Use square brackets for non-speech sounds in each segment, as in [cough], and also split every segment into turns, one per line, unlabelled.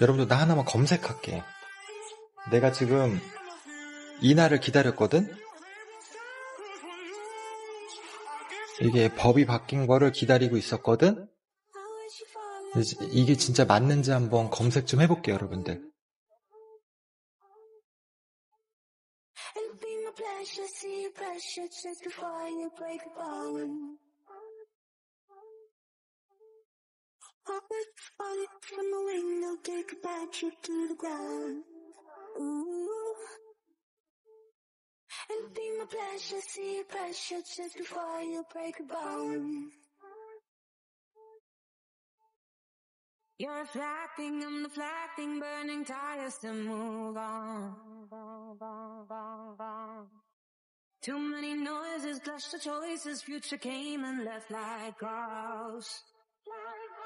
여러분들 나 하나만 검색할게. 내가 지금 이 날을 기다렸거든? 이게 법이 바뀐 거를 기다리고 있었거든? 이게 진짜 맞는지 한번 검색 좀 해볼게요, 여러분들.
It'll be my pleasure, see your pressure just before you break a bone. You're a flat thing, I'm the flat thing, burning tires to move on. Too many noises, clash the choices, future came and left like ghosts.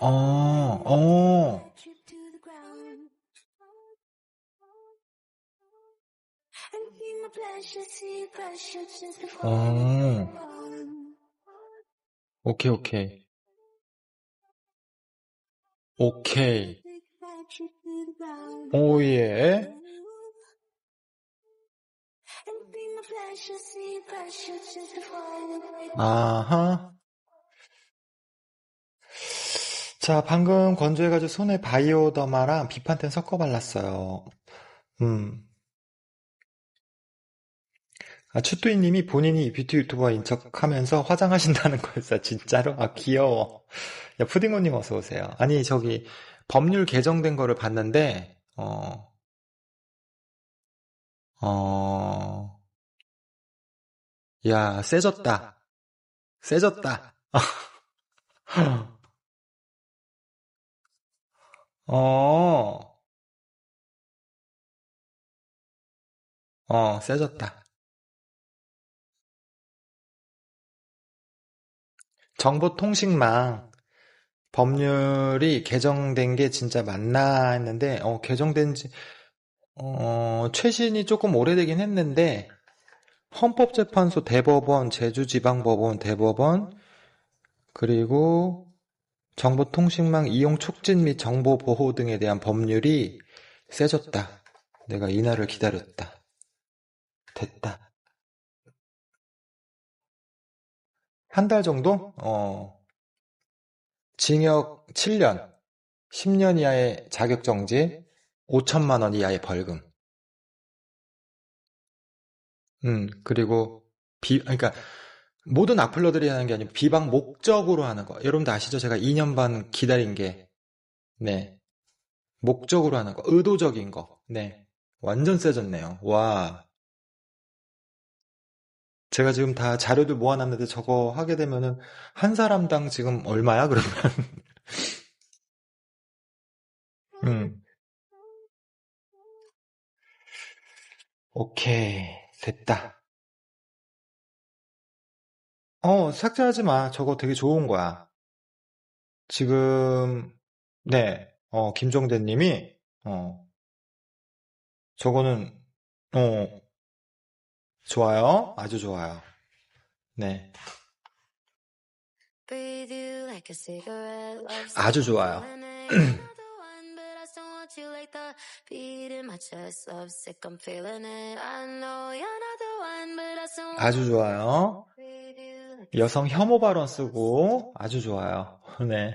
어, 어. 어. 오케이, 오케이. 오케이. 오예. 아하. 자, 방금 건조해가지고 손에 바이오더마랑 비판텐 섞어 발랐어요. 음. 아, 추뚜이님이 본인이 뷰티 유튜버인 척 하면서 화장하신다는 [laughs] 거였어. 진짜로? 아, 귀여워. 야, 푸딩오님 어서 오세요. 아니, 저기, 법률 개정된 거를 봤는데, 어, 어, 야, 세졌다. 세졌다. [laughs] 어, 어, 세졌다. 정보통신망 법률이 개정된 게 진짜 맞나 했는데, 어, 개정된 지, 어, 최신이 조금 오래되긴 했는데, 헌법재판소 대법원, 제주지방법원 대법원, 그리고 정보통신망 이용 촉진 및 정보 보호 등에 대한 법률이 세졌다. 내가 이날을 기다렸다. 됐다. 한 달 정도? 어, 징역 7년, 10년 이하의 자격정지, 5천만 원 이하의 벌금. 음, 그리고 비, 그러니까 모든 악플러들이 하는 게 아니고 비방 목적으로 하는 거. 여러분들 아시죠? 제가 2년 반 기다린 게, 네. 목적으로 하는 거. 의도적인 거. 네. 완전 세졌네요. 와. 제가 지금 다 자료들 모아놨는데 저거 하게 되면은 한 사람당 지금 얼마야, 그러면? [laughs] 음. 오케이. 됐다. 어, 삭제하지 마. 저거 되게 좋은 거야. 지금, 네. 어, 김종대 님이, 어, 저거는, 어, 좋아요. 아주 좋아요. 네. 아주 좋아요. [clears throat] 아주 좋아요. 여성 혐오 발언 쓰고 아주 좋아요. [laughs] 네.